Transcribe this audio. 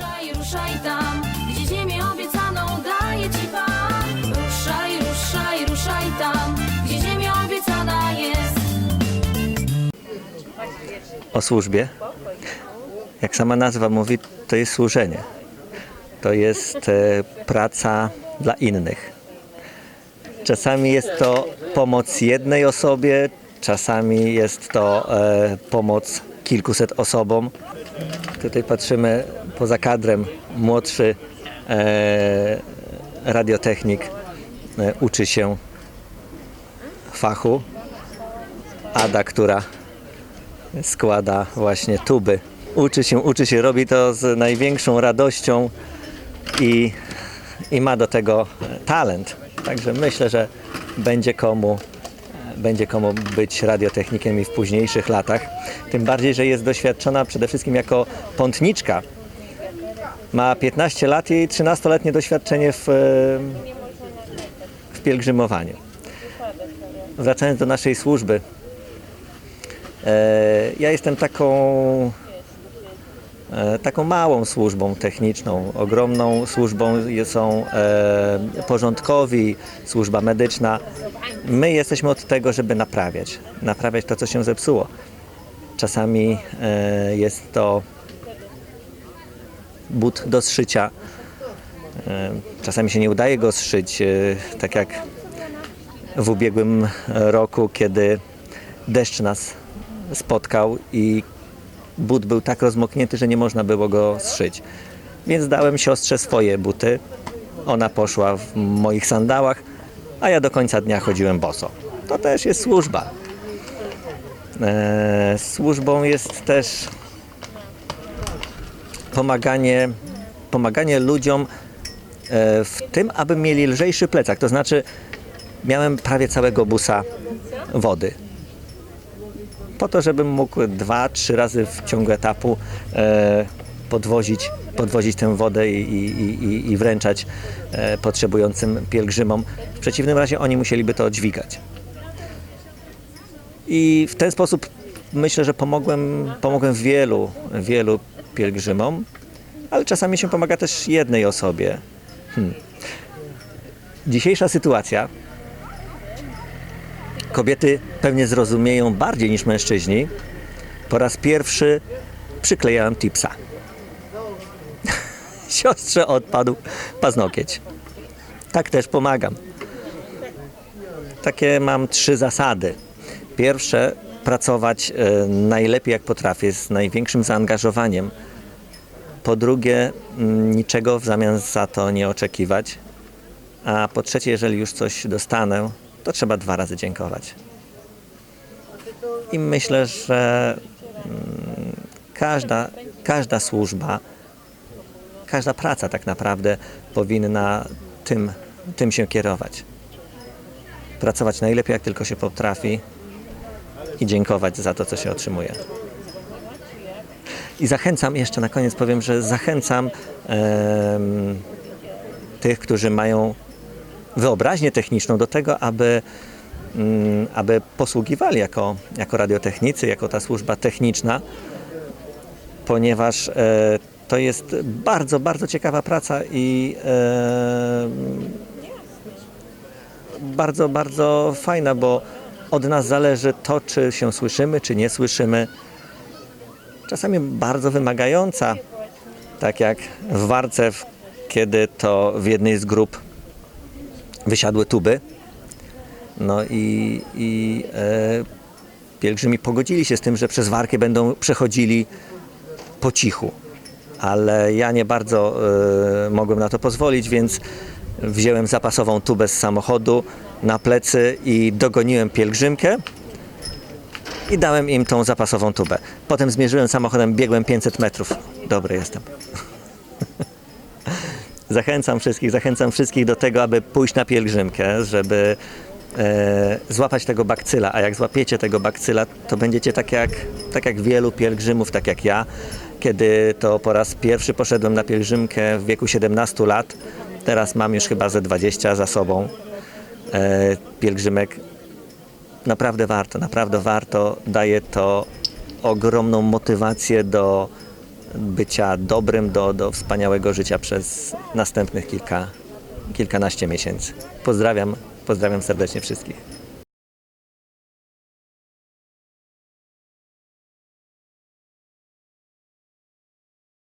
Ruszaj, ruszaj tam, gdzie ziemię obiecaną daje ci Pan. Ruszaj, ruszaj, ruszaj tam, gdzie ziemia obiecana jest. o służbie. Jak sama nazwa mówi, to jest służenie. To jest e, praca dla innych. Czasami jest to pomoc jednej osobie, czasami jest to e, pomoc kilkuset osobom. Tutaj patrzymy poza kadrem, młodszy e, radiotechnik e, uczy się fachu. Ada, która składa właśnie tuby. Uczy się, uczy się, robi to z największą radością i, i ma do tego talent. Także myślę, że będzie komu, będzie komu być radiotechnikiem i w późniejszych latach. Tym bardziej, że jest doświadczona przede wszystkim jako pątniczka. Ma 15 lat i 13-letnie doświadczenie w, w pielgrzymowaniu. Wracając do naszej służby, E, Ja jestem taką, e, taką małą służbą techniczną. Ogromną służbą są e, porządkowi, służba medyczna. My jesteśmy od tego, żeby naprawiać, naprawiać to, co się zepsuło. Czasami e, jest to but do zszycia. E, Czasami się nie udaje go zszyć, e, tak jak w ubiegłym roku, kiedy deszcz nas spotkał i but był tak rozmoknięty, że nie można było go zszyć. Więc dałem siostrze swoje buty. Ona poszła w moich sandałach, a ja do końca dnia chodziłem boso. To też jest służba. Eee, służbą jest też pomaganie, pomaganie ludziom e, w tym, aby mieli lżejszy plecak. To znaczy, miałem prawie całego busa wody po to, żebym mógł dwa, trzy razy w ciągu etapu e, podwozić, podwozić tę wodę i, i, i, i wręczać e, potrzebującym pielgrzymom. W przeciwnym razie oni musieliby to dźwigać. I w ten sposób myślę, że pomogłem, pomogłem wielu, wielu pielgrzymom, ale czasami się pomaga też jednej osobie. Hmm. Dzisiejsza sytuacja kobiety pewnie zrozumieją bardziej niż mężczyźni. Po raz pierwszy przyklejałem tipsa. Siostrze odpadł paznokieć. Tak też pomagam. Takie mam trzy zasady. Pierwsze, pracować e, najlepiej jak potrafię, z największym zaangażowaniem. Po drugie, m, niczego w zamian za to nie oczekiwać. A po trzecie, jeżeli już coś dostanę, to trzeba dwa razy dziękować. I myślę, że mm, każda, każda służba, każda praca tak naprawdę powinna tym, tym się kierować. Pracować najlepiej, jak tylko się potrafi i dziękować za to, co się otrzymuje. I zachęcam, jeszcze na koniec powiem, że zachęcam em, tych, którzy mają wyobraźnię techniczną do tego, aby, mm, aby posługiwali jako, jako radiotechnicy, jako ta służba techniczna, ponieważ e, to jest bardzo, bardzo ciekawa praca i e, bardzo, bardzo fajna, bo od nas zależy to, czy się słyszymy, czy nie słyszymy. Czasami bardzo wymagająca, tak jak w Warce, w- kiedy to w jednej z grup wysiadły tuby. No i, i e, pielgrzymi pogodzili się z tym, że przez Warkę będą przechodzili po cichu. Ale ja nie bardzo e, mogłem na to pozwolić, więc wziąłem zapasową tubę z samochodu na plecy i dogoniłem pielgrzymkę i dałem im tą zapasową tubę. Potem zmierzyłem samochodem, biegłem 500 metrów. Dobry jestem. Zachęcam wszystkich, zachęcam wszystkich do tego, aby pójść na pielgrzymkę, żeby e, złapać tego bakcyla, a jak złapiecie tego bakcyla, to będziecie tak jak, tak jak wielu pielgrzymów, tak jak ja, kiedy to po raz pierwszy poszedłem na pielgrzymkę w wieku 17 lat, teraz mam już chyba ze 20 za sobą pielgrzymek. Naprawdę warto, naprawdę warto, daje to ogromną motywację do bycia dobrym do, do wspaniałego życia przez następnych kilka, kilkanaście miesięcy. Pozdrawiam, pozdrawiam serdecznie wszystkich.